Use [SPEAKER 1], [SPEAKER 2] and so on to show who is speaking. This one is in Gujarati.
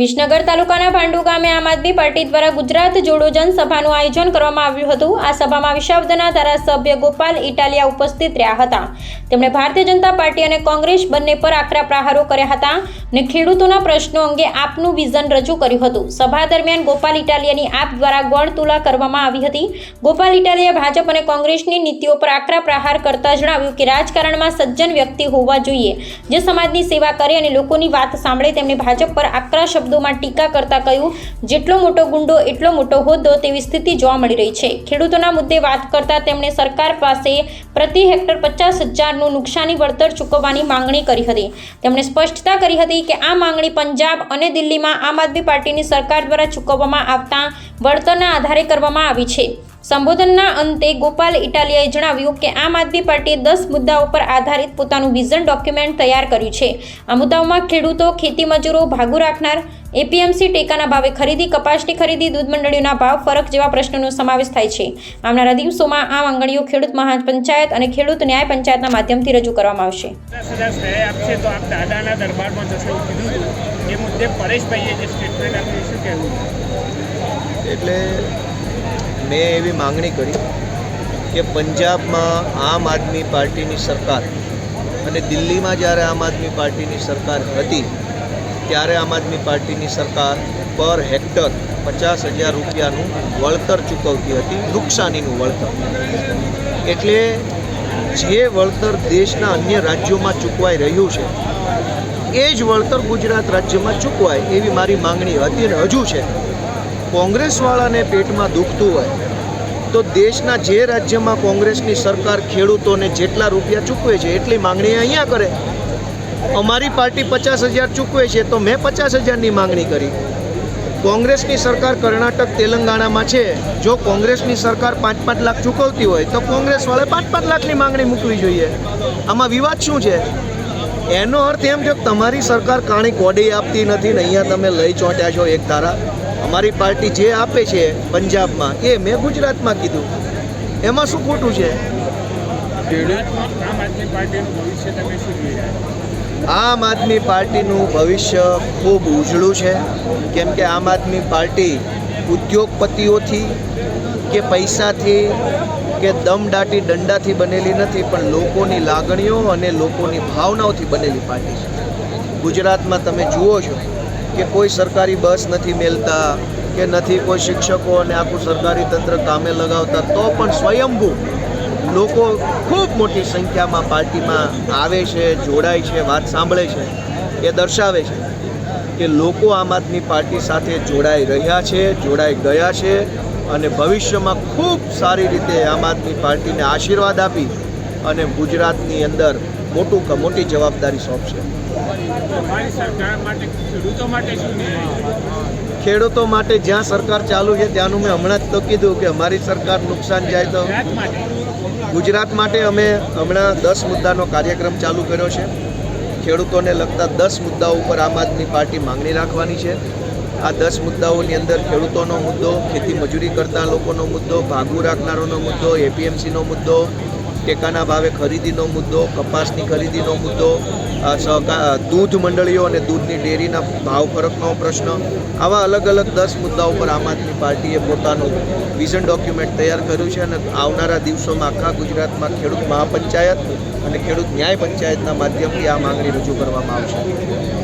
[SPEAKER 1] વિસનગર તાલુકાના ભાંડુ ગામે આમ આદમી પાર્ટી દ્વારા ગુજરાત જોડો જનસભાનું આયોજન કરવામાં આવ્યું હતું. આ સભામાં વિસાવદરના ધારાસભ્ય ગોપાલ ઇટાલિયા ઉપસ્થિત રહ્યા હતા. તેમણે ભારતીય જનતા પાર્ટી અને કોંગ્રેસ બંને પર આકરા પ્રહારો કર્યા હતા અને ખેડૂતોના પ્રશ્નો અંગે આપનું વિઝન રજૂ કર્યું હતું. સભા દરમિયાન ગોપાલ ઇટાલિયાની આપ દ્વારા ગોળ તુલા કરવામાં આવી હતી. ગોપાલ ઇટાલિયા ભાજપ અને કોંગ્રેસની નીતિઓ પર આકરા પ્રહાર કરતા જણાવ્યું કે રાજકારણમાં સજ્જન વ્યક્તિ હોવા જોઈએ. જે સમાજની સેવા કરે અને લોકોની વાત સાંભળે તેમણે ભાજપ પર આકરા શબ્દોમાં ટીકા કરતા કહ્યું, જેટલો મોટો ગુંડો, એટલો મોટો હોદ્દો તેવી સ્થિતિ જોવા મળી રહી છે. ખેડૂતોના મુદ્દે વાત કરતા તેમણે સરકાર પાસે પ્રતિ હેક્ટર પચાસ હજારનું નુકસાની વળતર ચૂકવવાની માંગણી કરી હતી. તેમણે સ્પષ્ટતા કરી હતી કે આ માંગણી પંજાબ અને દિલ્હીમાં આમ આદમી પાર્ટીની સરકાર દ્વારા ચૂકવવામાં આવતા વળતરના આધારે કરવામાં આવી છે. સંબોધનના અંતે ગોપાલ ઇટાલિયાએ જણાવ્યું કે આમ આદમી પાર્ટીએ દસ મુદ્દાઓ પર આધારિત પોતાનું વિઝન ડોક્યુમેન્ટ તૈયાર કર્યું છે. આ મુદ્દાઓમાં ખેડૂતો ખેતી મજૂરો ભાગુ રાખનાર એપીએમસી ટેકાના ભાવે ખરીદી કપાસની ખરીદી દૂધ મંડળીઓના ભાવ ફરક જેવા પ્રશ્નોનો સમાવેશ થાય છે. આવનારા દિવસોમાં આ માંગણીઓ ખેડૂત મહાપંચાયત અને ખેડૂત ન્યાય પંચાયતના માધ્યમથી રજૂ કરવામાં આવશે.
[SPEAKER 2] પચાસ હજાર સહાય આપશે તો આપ દાદાના દરબારમાં જશો એવું કીધું હતું. એ મુદ્દે પરેશભાઈએ જે સ્ટેટમેન્ટ આપ્યું શું કહેવું?
[SPEAKER 3] એટલે મેં એવી માંગણી કરી કે પંજાબમાં આમ આદમી પાર્ટીની સરકાર અને દિલ્હીમાં જ્યારે આમ આદમી પાર્ટીની સરકાર હતી, ત્યારે આમ આદમી પાર્ટીની સરકાર પર હેક્ટર પચાસ હજાર રૂપિયાનું વળતર ચૂકવતી હતી, નુકસાનીનું વળતર. એટલે જે વળતર દેશના અન્ય રાજ્યોમાં ચૂકવાઈ રહ્યું છે, એ જ વળતર ગુજરાત રાજ્યમાં ચૂકવાય એવી મારી માંગણી હતી અને હજુ છે. કોંગ્રેસવાળાને પેટમાં દુખતું હોય, તો દેશના જે રાજ્યમાં કોંગ્રેસની સરકાર ખેડૂતોને જેટલા રૂપિયા ચૂકવે છે, એટલી માંગણી અહીંયા કરે. અમારી પાર્ટી પચાસ હજાર ચૂકવે છે, તો મેં પચાસ હજારની માંગણી કરી. કોંગ્રેસની સરકાર કર્ણાટક તેલંગાણામાં છે. જો કોંગ્રેસની સરકાર પાંચ પાંચ લાખ ચૂકવતી હોય, તો કોંગ્રેસવાળે પાંચ પાંચ લાખની માંગણી મૂકવી જોઈએ. આમાં વિવાદ શું છે? એનો અર્થ એમ કે તમારી સરકાર કાણી કોડી આપતી નથી ને અહીંયા તમે લઈ ચોંટ્યા છો એક ધારા. અમારી પાર્ટી જે આપે છે પંજાબમાં, એ મેં ગુજરાતમાં કીધું. એમાં શું ખોટું છે?
[SPEAKER 2] આમ આદમી પાર્ટીનું ભવિષ્ય
[SPEAKER 3] ખૂબ ઉજળું છે. કેમ કે આમ આદમી પાર્ટી ઉદ્યોગપતિઓથી કે પૈસાથી કે દમદાટી દંડાથી બનેલી નથી, પણ લોકોની લાગણીઓ અને લોકોની ભાવનાઓથી બનેલી પાર્ટી છે. ગુજરાતમાં તમે જુઓ છો. કે કોઈ સરકારી બસ નથી મેલતા, કે નથી કોઈ શિક્ષકો અને આખું સરકારી તંત્ર કામે લગાવતા, તો પણ સ્વયંભૂ લોકો ખૂબ મોટી સંખ્યામાં પાર્ટીમાં આવે છે, જોડાય છે, વાત સાંભળે છે, એ દર્શાવે છે કે લોકો આમ આદમી પાર્ટી સાથે જોડાઈ રહ્યા છે, જોડાઈ ગયા છે અને ભવિષ્યમાં ખૂબ સારી રીતે આમ આદમી પાર્ટીને આશીર્વાદ આપી અને ગુજરાતની અંદર મોટું મોટી જવાબદારી સોંપશે?
[SPEAKER 2] ખેડૂતો માટે
[SPEAKER 3] જ્યાં સરકાર ચાલુ છે ત્યાંનું મેં હમણાં જ તો કીધું કે અમારી સરકાર નુકસાન જાય તો
[SPEAKER 2] ગુજરાત માટે.
[SPEAKER 3] ગુજરાત માટે અમે હમણાં દસ મુદ્દાનો કાર્યક્રમ ચાલુ કર્યો છે. ખેડૂતોને લગતા દસ મુદ્દાઓ ઉપર આમ આદમી પાર્ટી માંગણી રાખવાની છે. આ દસ મુદ્દાઓની અંદર ખેડૂતોનો મુદ્દો ખેતી મજૂરી કરતા લોકોનો મુદ્દો ભાગુ રાખનારોનો મુદ્દો એપીએમસીનો મુદ્દો ટેકાના ભાવે ખરીદીનો મુદ્દો, કપાસની ખરીદીનો મુદ્દો સહકાર સહકા દૂધ મંડળીઓ અને દૂધની ડેરીના ભાવ ફરકનો પ્રશ્ન, આવા અલગ અલગ દસ મુદ્દાઓ પર આમ આદમી પાર્ટીએ પોતાનું વિઝન ડોક્યુમેન્ટ તૈયાર કર્યું છે અને આવનારા દિવસોમાં આખા ગુજરાતમાં ખેડૂત મહાપંચાયત અને ખેડૂત ન્યાય પંચાયતના માધ્યમથી આ માંગણી રજૂ કરવામાં આવશે.